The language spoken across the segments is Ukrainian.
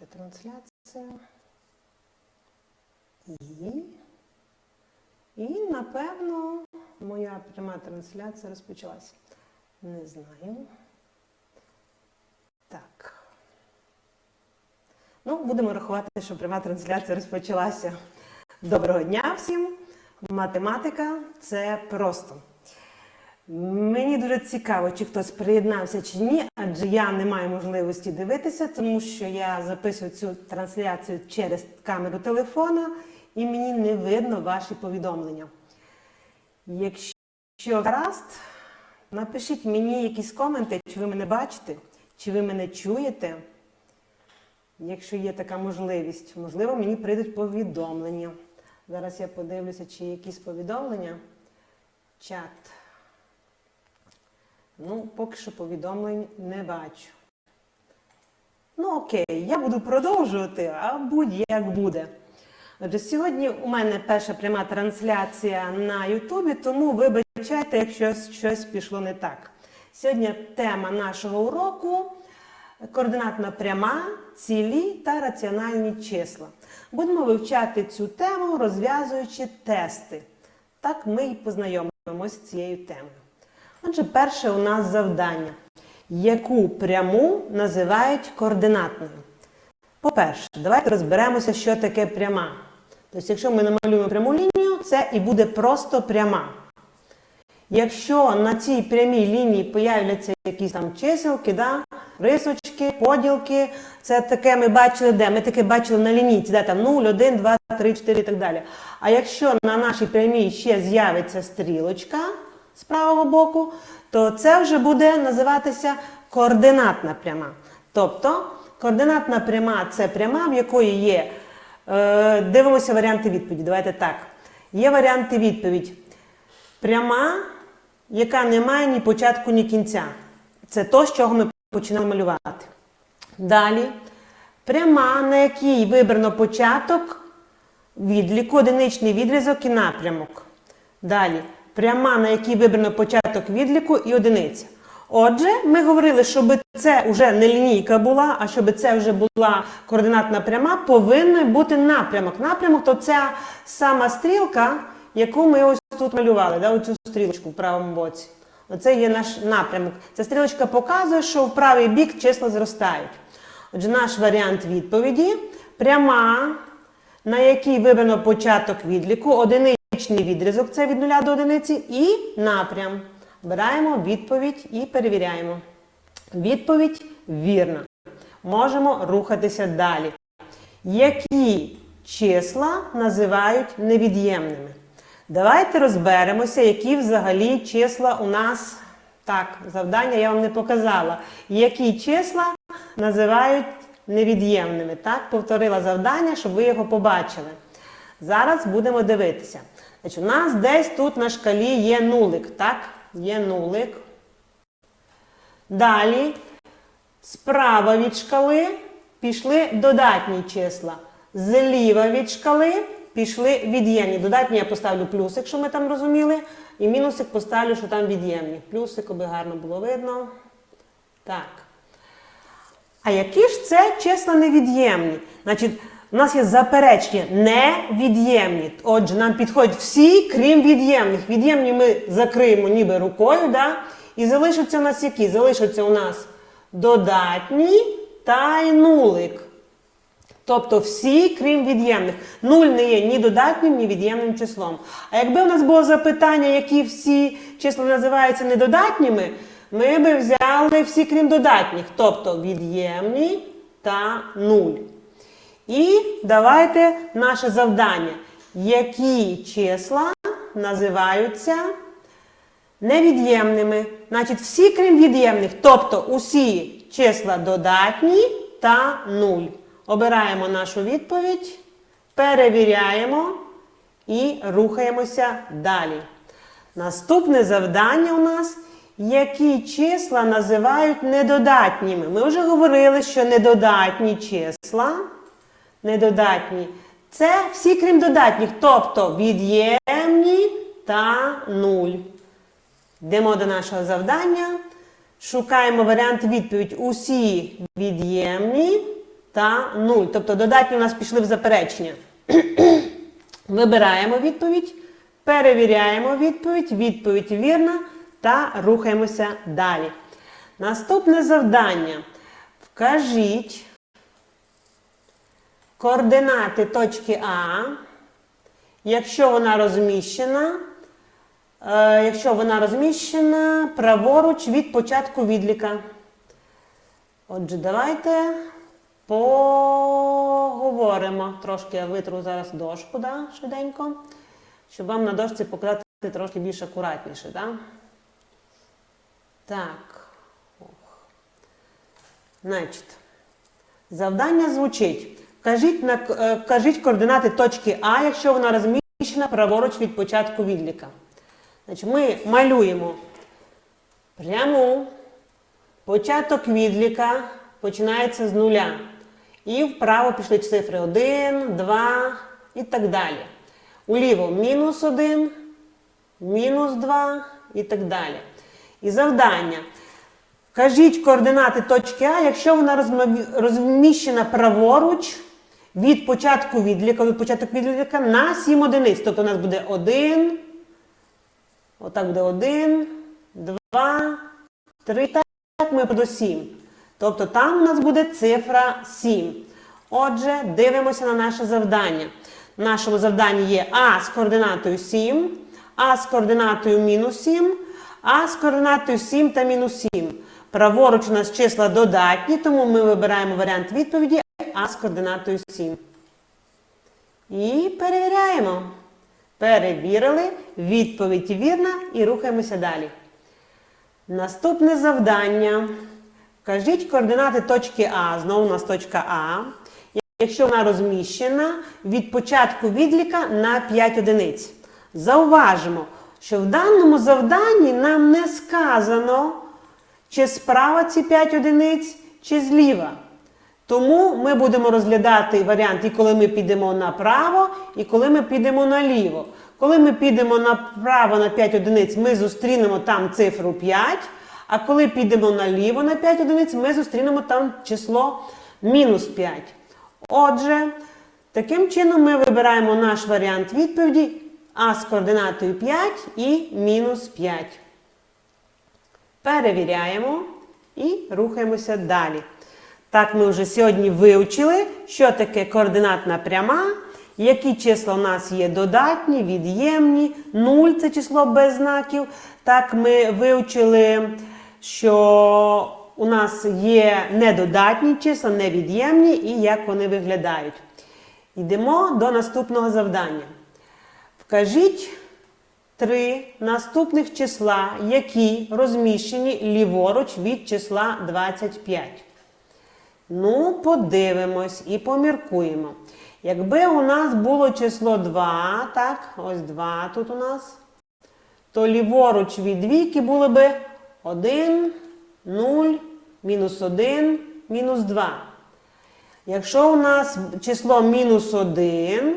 почати трансляцію. І, і, напевно, моя пряма трансляція розпочалася. Не знаю. Так. Ну, будемо рахувати, що пряма трансляція розпочалася. Доброго дня всім! Математика це просто. Мені дуже цікаво, чи хтось приєднався чи ні, адже я не маю можливості дивитися, тому що я записую цю трансляцію через камеру телефона і мені не видно ваші повідомлення. Якщо гаразд, напишіть мені якісь коменти, чи ви мене бачите, чи ви мене чуєте. Якщо є така можливість, можливо, мені прийдуть повідомлення. Зараз я подивлюся, чи є якісь повідомлення. Чат. Ну, поки що повідомлень не бачу. Ну, окей, я буду продовжувати, а будь-як буде. Отже, сьогодні у мене перша пряма трансляція на Ютубі, тому вибачайте, якщо щось пішло не так. Сьогодні тема нашого уроку координатна пряма, цілі та раціональні числа. Будемо вивчати цю тему, розв'язуючи тести. Так ми і познайомимося з цією темою. Отже, перше у нас завдання. Яку пряму називають координатною? По-перше, давайте розберемося, що таке пряма. Тобто, якщо ми намалюємо пряму лінію, це і буде просто пряма. Якщо на цій прямій лінії появляться якісь там чиселки, да, рисочки, поділки, це таке ми бачили де? Ми таке бачили на лінійці, де там 0, 1, 2, 3, 4 і так далі. А якщо на нашій прямій ще з'явиться стрілочка з правого боку, то це вже буде називатися координатна пряма. Тобто координатна пряма це пряма, в якої є. Е, дивимося варіанти відповіді. Давайте так. Є варіанти відповідь. Пряма, яка не має ні початку, ні кінця. Це то, з чого ми починали малювати. Далі. Пряма, на якій вибрано початок, відліку, одиничний відрізок і напрямок. Далі. Пряма, на якій вибрано початок відліку і одиниця. Отже, ми говорили, щоб це вже не лінійка була, а щоб це вже була координатна пряма, повинен бути напрямок. Напрямок то ця сама стрілка, яку ми ось тут малювали, да, оцю стрілочку в правому боці. Оце є наш напрямок. Ця стрілочка показує, що в правий бік числа зростають. Отже, наш варіант відповіді пряма, на якій вибрано початок відліку, одиничний відрізок, це від 0 до одиниці, і напрям. Обираємо відповідь і перевіряємо. Відповідь вірна. Можемо рухатися далі. Які числа називають невід'ємними? Давайте розберемося, які взагалі числа у нас. Так, завдання я вам не показала. Які числа називають невід'ємними. Так, повторила завдання, щоб ви його побачили. Зараз будемо дивитися. Значить, У нас десь тут на шкалі є нулик. Так, є нулик. Далі, справа від шкали пішли додатні числа. Зліва від шкали пішли від'ємні. Додатні я поставлю плюсик, якщо ми там розуміли. І мінусик поставлю, що там від'ємні. Плюсик, аби гарно було видно. Так. А які ж це числа невід'ємні? Значить, у нас є заперечення невід'ємні. Отже, нам підходять всі, крім від'ємних. Від'ємні ми закриємо ніби рукою, да? і залишаться у нас які? Залишаться у нас додатні та й нулик. Тобто всі, крім від'ємних. Нуль не є ні додатнім, ні від'ємним числом. А якби у нас було запитання, які всі числа називаються недодатніми, ми би взяли всі, крім додатніх, тобто від'ємні та нуль. І давайте наше завдання. Які числа називаються невід'ємними? Значить, всі, крім від'ємних, тобто усі числа додатні та нуль. Обираємо нашу відповідь, перевіряємо і рухаємося далі. Наступне завдання у нас, які числа називають недодатніми. Ми вже говорили, що недодатні числа, недодатні, це всі крім додатніх, тобто від'ємні та нуль. Йдемо до нашого завдання. Шукаємо варіант відповідь. Усі від'ємні та 0. Тобто додатні у нас пішли в заперечення. Вибираємо відповідь, перевіряємо відповідь, відповідь вірна та рухаємося далі. Наступне завдання. Вкажіть координати точки А, якщо вона розміщена, е, якщо вона розміщена праворуч від початку відліка. Отже, давайте поговоримо. Трошки я витру зараз дошку, да, швиденько, щоб вам на дошці показати трошки більш акуратніше. Да? Так. Значить, завдання звучить. Кажіть, на, е, кажіть координати точки А, якщо вона розміщена праворуч від початку відліка. Значить, ми малюємо пряму. Початок відліка починається з нуля. І вправо пішли цифри 1, 2 і так далі. Уліво мінус 1, мінус 2 і так далі. І завдання. Кажіть координати точки А, якщо вона розміщена праворуч від початку відліка, від початку відліка на 7 одиниць. Тобто у нас буде 1, отак буде 1, 2, 3, так ми до 7. Тобто там у нас буде цифра 7. Отже, дивимося на наше завдання. В нашому завданні є А з координатою 7, А з координатою мінус 7, А з координатою 7 та мінус 7. Праворуч у нас числа додатні, тому ми вибираємо варіант відповіді А з координатою 7. І перевіряємо. Перевірили, відповідь вірна і рухаємося далі. Наступне завдання. Вкажіть координати точки А. Знову у нас точка А. Якщо вона розміщена від початку відліка на 5 одиниць. Зауважимо, що в даному завданні нам не сказано, чи справа ці 5 одиниць, чи зліва. Тому ми будемо розглядати варіант, і коли ми підемо направо, і коли ми підемо наліво. Коли ми підемо направо на 5 одиниць, ми зустрінемо там цифру 5, а коли підемо наліво на 5 одиниць, ми зустрінемо там число мінус 5. Отже, таким чином ми вибираємо наш варіант відповіді А з координатою 5 і мінус 5. Перевіряємо і рухаємося далі. Так, ми вже сьогодні вивчили, що таке координатна пряма, які числа у нас є додатні, від'ємні, 0 це число без знаків. Так, ми вивчили, що у нас є недодатні числа, невід'ємні і як вони виглядають. Йдемо до наступного завдання. Вкажіть три наступних числа, які розміщені ліворуч від числа 25. Ну, подивимось і поміркуємо. Якби у нас було число 2, так, ось 2 тут у нас, то ліворуч від двійки було би 1, 0, мінус 1, мінус 2. Якщо у нас число мінус 1,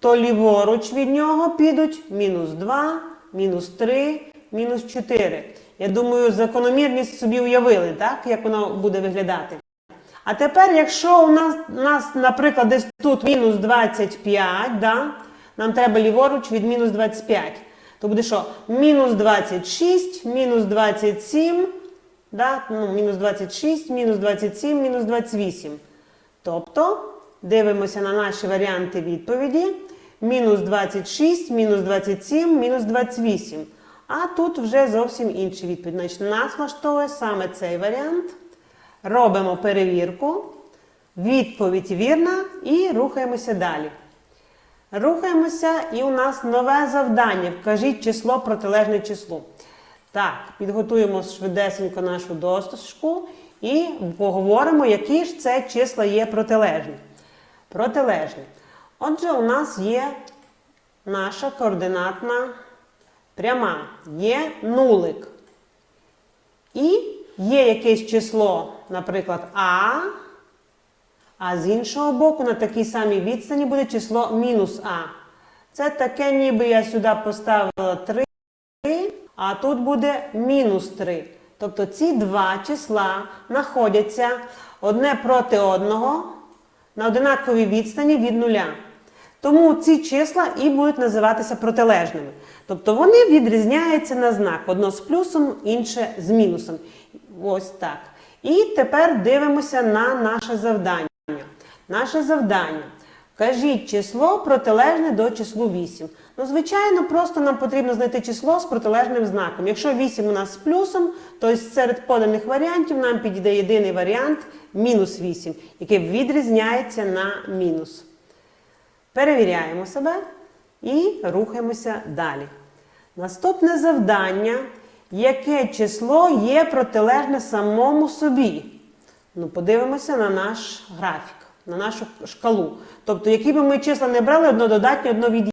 то ліворуч від нього підуть мінус 2, мінус 3, мінус 4. Я думаю, закономірність собі уявили, так, як воно буде виглядати. А тепер, якщо у нас, у нас наприклад, десь тут мінус 25, да, нам треба ліворуч від мінус 25, то буде що? Мінус 26, мінус 27, да, ну, мінус 26, мінус 27, мінус 28. Тобто, дивимося на наші варіанти відповіді. Мінус 26, мінус 27, мінус 28. А тут вже зовсім інший відповідь. Значить, нас влаштовує саме цей варіант. Робимо перевірку. Відповідь вірна і рухаємося далі. Рухаємося, і у нас нове завдання. Вкажіть число протилежне числу. Так, підготуємо швидесенько нашу дошку і поговоримо, які ж це числа є протилежні. Протилежні. Отже, у нас є наша координатна пряма, є нулик. І є якесь число, наприклад, А, а з іншого боку, на такій самій відстані буде число мінус А. Це таке, ніби я сюди поставила 3, а тут буде мінус 3. Тобто ці два числа знаходяться одне проти одного на одинаковій відстані від нуля. Тому ці числа і будуть називатися протилежними. Тобто вони відрізняються на знак. Одно з плюсом, інше з мінусом. Ось так. І тепер дивимося на наше завдання. Наше завдання. Кажіть число протилежне до числу 8. Ну, звичайно, просто нам потрібно знайти число з протилежним знаком. Якщо 8 у нас з плюсом, то серед поданих варіантів нам підійде єдиний варіант мінус 8, який відрізняється на мінус. Перевіряємо себе і рухаємося далі. Наступне завдання. Яке число є протилежне самому собі? Ну, подивимося на наш графік, на нашу шкалу. Тобто, які би ми числа не брали, одно додатнє, одно від'ємне.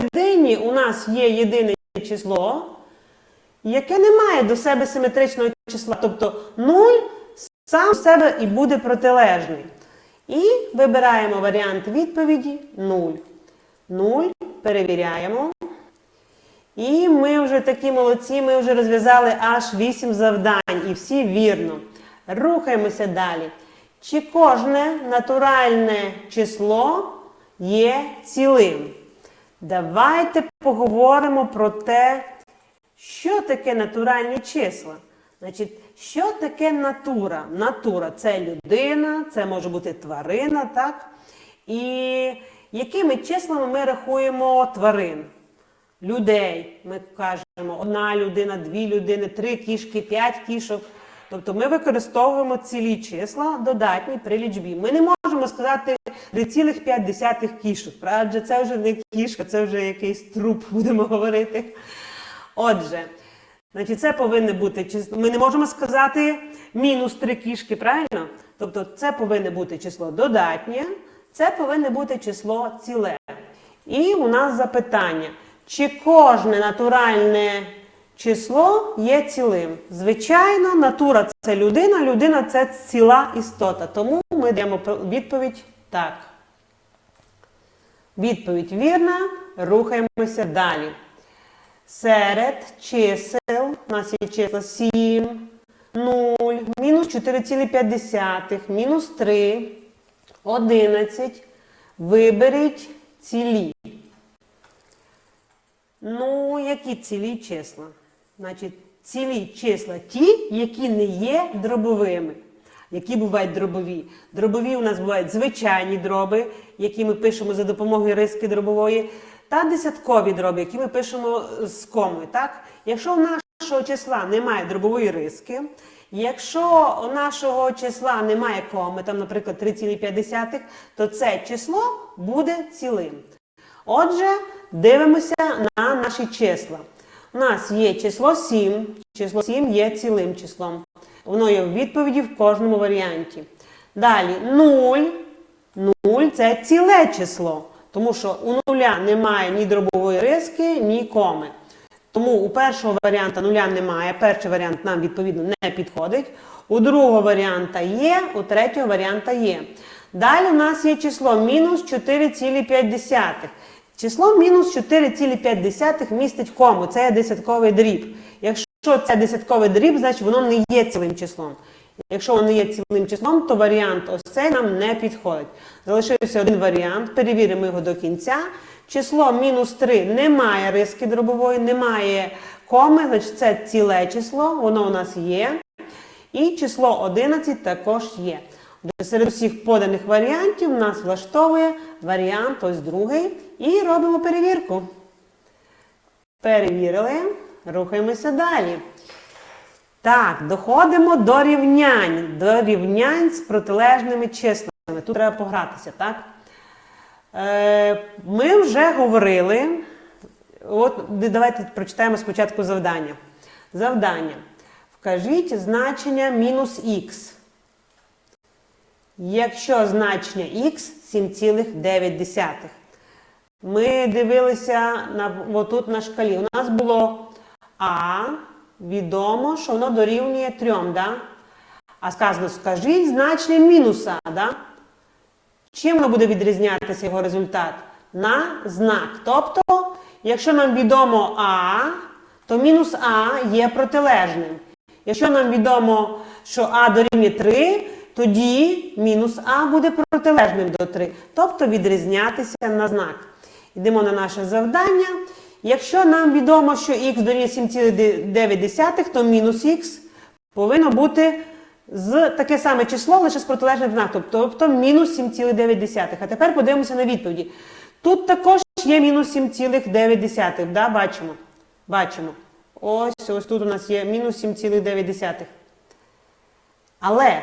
Єдині у нас є єдине число, яке не має до себе симетричного числа. Тобто 0 сам себе і буде протилежний. І вибираємо варіант відповіді 0. 0. Перевіряємо. І ми вже такі молодці, ми вже розв'язали аж 8 завдань. І всі вірно. Рухаємося далі. Чи кожне натуральне число є цілим? Давайте поговоримо про те, що таке натуральні числа. Значить, що таке натура? Натура це людина, це може бути тварина, так? І якими числами ми рахуємо тварин? Людей. Ми кажемо одна людина, дві людини, три кішки, п'ять кішок. Тобто ми використовуємо цілі числа додатні при лічбі. Ми не можемо сказати 3,5 кішок. Адже це вже не кішка, це вже якийсь труп, будемо говорити. Отже, значить, це повинне бути число. Ми не можемо сказати мінус 3 кішки, правильно? Тобто це повинне бути число додатнє, це повинне бути число ціле. І у нас запитання. Чи кожне натуральне число є цілим? Звичайно, натура це людина, людина це ціла істота. Тому ми даємо відповідь так. Відповідь вірна. Рухаємося далі. Серед чисел у нас є числа 7, 0, мінус 4,5, мінус 3, 11. Виберіть цілі. Ну, які цілі числа? Значить, цілі числа ті, які не є дробовими. Які бувають дробові? Дробові у нас бувають звичайні дроби, які ми пишемо за допомогою риски дробової, та десяткові дроби, які ми пишемо з комою. Так? Якщо у нашого числа немає дробової риски, якщо у нашого числа немає коми, там, наприклад, 3,5, то це число буде цілим. Отже, дивимося на наші числа. У нас є число 7. Число 7 є цілим числом. Воно є в відповіді в кожному варіанті. Далі 0. 0 це ціле число. Тому що у нуля немає ні дробової риски, ні коми. Тому у першого варіанта нуля немає. Перший варіант нам, відповідно, не підходить. У другого варіанта є, у третього варіанта є. Далі у нас є число мінус 4,5. Число мінус 4,5 містить кому. Це є десятковий дріб. Якщо це десятковий дріб, значить воно не є цілим числом. Якщо воно є цілим числом, то варіант ось цей нам не підходить. Залишився один варіант, перевіримо його до кінця. Число мінус 3 не має риски дробової, немає коми, значить це ціле число, воно у нас є. І число 11 також є. Серед усіх поданих варіантів нас влаштовує варіант ось другий. І робимо перевірку. Перевірили, рухаємося далі. Так, доходимо до рівнянь. До рівнянь з протилежними числами. Тут треба погратися, так? Е, Ми вже говорили. От давайте прочитаємо спочатку завдання. Завдання. Вкажіть значення мінус х. Якщо значення х 7,9. Ми дивилися на, отут на шкалі. У нас було А, відомо, що воно дорівнює 3, да? а сказано, скажіть значення мінуса. Да? Чим воно буде відрізнятися його результат? На знак. Тобто, якщо нам відомо А, то мінус А є протилежним. Якщо нам відомо, що А дорівнює 3, тоді мінус А буде протилежним до 3, тобто відрізнятися на знак. Йдемо на наше завдання. Якщо нам відомо, що х дорівнює 7,9, то мінус х повинно бути з таке саме число, лише з протилежним знаком, тобто мінус 7,9. А тепер подивимося на відповіді. Тут також є мінус 7,9, да? бачимо. Бачимо. Ось, ось тут у нас є мінус 7,9. Але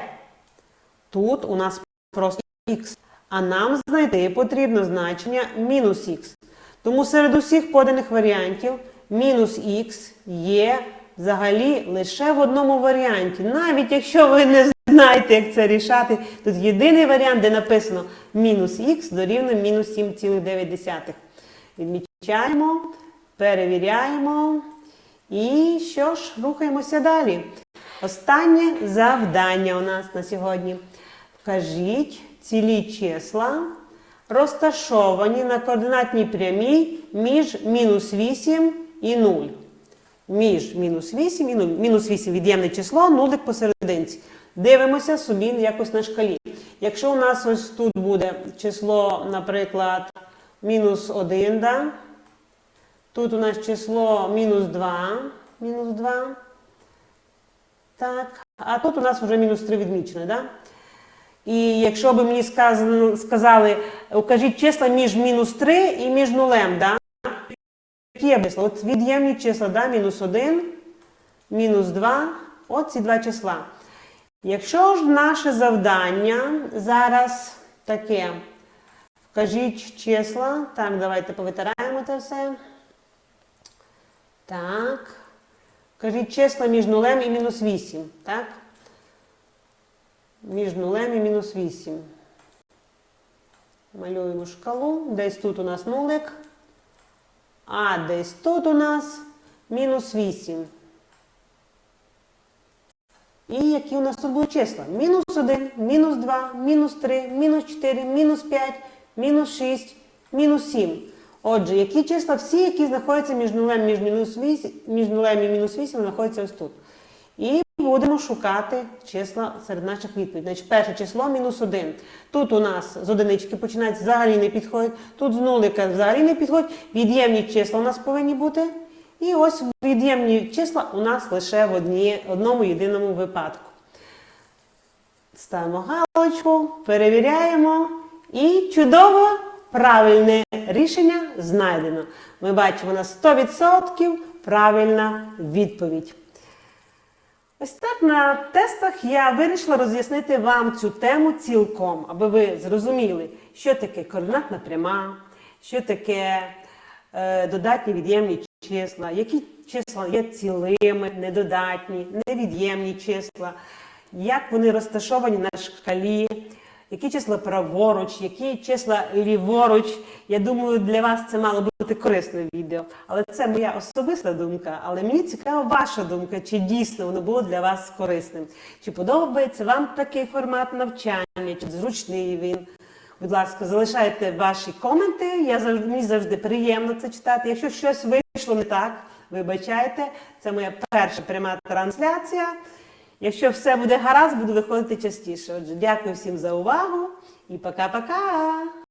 тут у нас просто х. А нам знайти потрібно значення мінус х. Тому серед усіх поданих варіантів мінус х є взагалі лише в одному варіанті. Навіть якщо ви не знаєте, як це рішати, тут єдиний варіант, де написано мінус х дорівнює мінус 7,9. Відмічаємо, перевіряємо. І що ж, рухаємося далі. Останнє завдання у нас на сьогодні. Вкажіть цілі числа, розташовані на координатній прямій між мінус 8 і 0. Між мінус 8 і 0. Мінус 8 від'ємне число, нулик посерединці. Дивимося собі якось на шкалі. Якщо у нас ось тут буде число, наприклад, мінус 1, да? тут у нас число мінус 2, мінус 2. Так, а тут у нас вже мінус 3 відмічено, да? І якщо б мені сказали, укажіть числа між мінус 3 і між нулем, да? які числа? От від'ємні числа, да? мінус 1, мінус 2, от ці два числа. Якщо ж наше завдання зараз таке, вкажіть числа, так, давайте повитираємо це все. Так. Кажіть числа між нулем і мінус 8, так? Між нулем і мінус 8. Малюємо шкалу. Десь тут у нас нулик. А десь тут у нас мінус 8. І які у нас тут будуть числа? Мінус 1, мінус 2, мінус 3, мінус 4, мінус 5, мінус 6, мінус 7. Отже, які числа всі, які знаходяться між нулем, між, мінус 8, між нулем і мінус 8, знаходяться ось тут. І будемо шукати числа серед наших відповідей. Значить, перше число мінус 1. Тут у нас з одинички починається, взагалі не підходить. Тут з нулика взагалі не підходить. Від'ємні числа у нас повинні бути. І ось від'ємні числа у нас лише в одні, одному єдиному випадку. Ставимо галочку, перевіряємо. І чудово! Правильне рішення знайдено. Ми бачимо на 100% правильна відповідь. Ось так на тестах я вирішила роз'яснити вам цю тему цілком, аби ви зрозуміли, що таке координатна пряма, що таке е, додатні від'ємні числа, які числа є цілими, недодатні, невід'ємні числа, як вони розташовані на шкалі. Які числа праворуч, які числа ліворуч. Я думаю, для вас це мало бути корисне відео. Але це моя особиста думка. Але мені цікава ваша думка, чи дійсно воно було для вас корисним. Чи подобається вам такий формат навчання, чи зручний він. Будь ласка, залишайте ваші коменти. Я завжди, мені завжди приємно це читати. Якщо щось вийшло не так, вибачайте. Це моя перша пряма трансляція. Якщо все буде гаразд, буду виходити частіше. Отже, дякую всім за увагу і пока-пока!